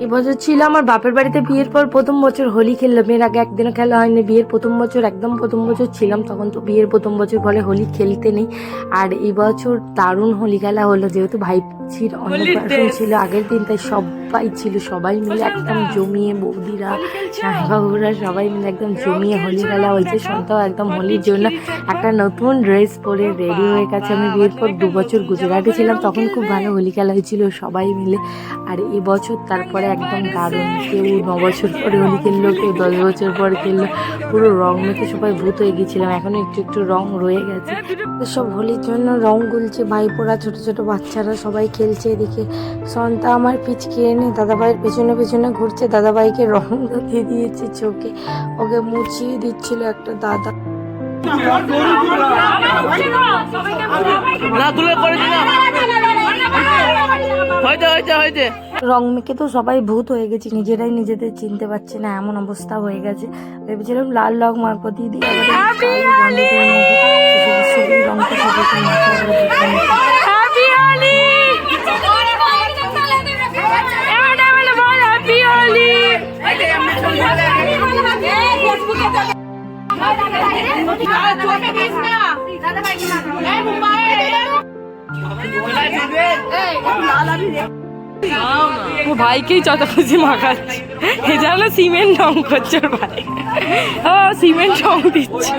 এবছর ছিল আমার বাপের বাড়িতে বিয়ের পর প্রথম বছর হোলি খেললাম এর আগে একদিনও খেলা হয়নি। বিয়ের প্রথম বছর একদম প্রথম বছর ছিলাম তখন তো বিয়ের প্রথম বছর বলে হোলি খেলতে নেই। আর এবছর দারুণ হোলি খেলা হলো যেহেতু ভাই ছিল অনেক ছিল আগের দিন তাই সবাই ছিল সবাই মিলে একদম জমিয়ে বৌদিরা বাবুরা সবাই মিলে একদম জমিয়ে হোলি খেলা হয়েছে। সন্তাও একদম হোলির জন্য একটা নতুন ড্রেস পরে রেডি হয়ে গেছে। আমি বিয়ের পর দু বছর গুজরাটে ছিলাম, তখন খুব ভালো হোলি খেলা হয়েছিল সবাই মিলে। আর এবছর তারপরে একদম দারুণ, কেউ ন বছর পরে হোলি খেললো, কেউ দশ বছর পর খেললো, পুরো রং মেখে সবাই ভূত হয়ে গেছিলাম, এখনও একটু একটু রং রয়ে গেছে। সব হোলির জন্য রং গুলছে, ভাইপোরা, ছোট ছোট বাচ্চারা সবাই খেলছে, এদিকে সন্তা আমার পিচকে এনে দাদাভাইয়ের পেছনে পেছনে ঘুরছে। দাদাভাইকে রং দিয়ে দিয়েছে চোখে। ওকে মুছিয়ে দিচ্ছিল একটা দাদা। রং মেখে তো সবাই ভূত হয়ে গেছে। নিজেরাই নিজেদের চিনতে পারছে না। এমন অবস্থা হয়ে গেছে। ভেবেছিলাম লাল রং দিদি শুধু শুধু রংটা ও ভাইকেই খুশি মাখাচ্ছে। এ জানো সিমেন্ট রং করছে ভাই। ও সিমেন্ট রং দিচ্ছে।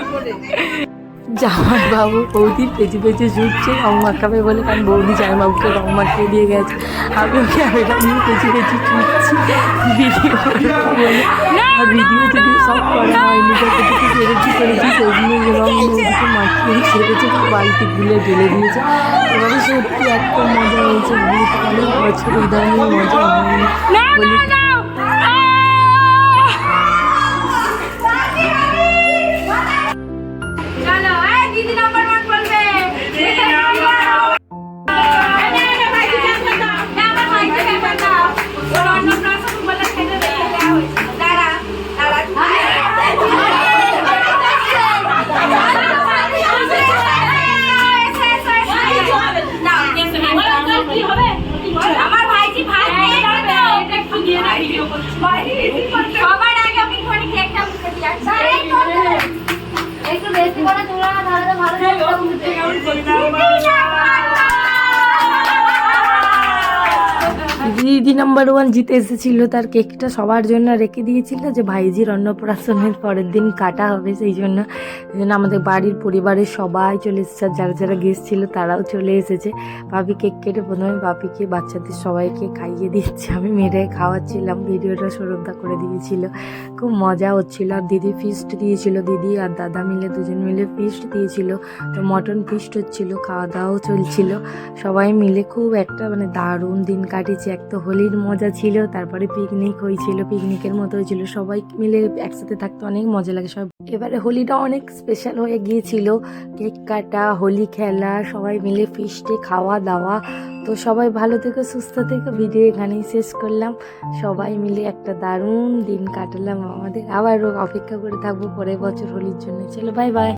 জামাই বাবু বৌদি পেছু পেছু ছুটছে রং মাখাবে বলে কারণ বৌদি জামাই বাবুকে রং মাখিয়ে দিয়ে গেছে। আমি ওকে ক্যামেরা নিয়ে পেছু পেছু ছুটছি ভিডিও বলে আর ভিডিও যদি সব করা হয়নি যতটুকু পেরেছি করেছি সেগুলো রং বৌদিকে মাখিয়ে ছেড়েছে বাড়িতে গুলে ঢেলে দিয়েছে। এবারে সত্যি এত মজা হয়েছে। হোলিতে অনেক বছর মজা হয়নি। হোলি দিদি নাম্বার ওয়ান জিতে এসেছিল, তার কেকটা সবার জন্য রেখে দিয়েছিল যে ভাইজির অন্নপ্রাশনের পরের দিন কাটা হবে, সেই জন্য জন্য আমাদের বাড়ির পরিবারের সবাই চলে এসেছে যারা যারা গেস্ট ছিল তারাও চলে এসেছে। ভাবি কেক কেটে প্রথমে বাপিকে, বাচ্চাদের সবাইকে খাইয়ে দিচ্ছে আমি মেরে খাওয়াচ্ছিলাম, ভিডিওটা সৌরভদা করে দিয়েছিল। খুব মজা হচ্ছিল, আর দিদি ফিস্ট দিয়েছিল, দিদি আর দাদা মিলে দুজন মিলে ফিস্ট দিয়েছিল, তো মটন ফিস্ট হচ্ছিল, খাওয়া দাওয়াও চলছিল, সবাই মিলে খুব একটা মানে দারুণ দিন কাটিয়েছে, এক তো হোলির মজা ছিল, তারপরে পিকনিক হয়েছিল পিকনিকের মতো হয়েছিল, সবাই মিলে একসাথে থাকতে অনেক মজা লাগে সব। এবারে হোলিটা অনেক স্পেশাল হয়ে গিয়েছিল, কেক কাটা, হোলি খেলা, সবাই মিলে ফিস্টে খাওয়া দাওয়া তো সবাই ভালো থেকে, সুস্থ থেকে ভিডিও এখানেই শেষ করলাম। সবাই মিলে একটা দারুণ দিন কাটালাম আমাদের। আবারও অপেক্ষা করে থাকব পরের বছর হোলির জন্য। চলো বাই বাই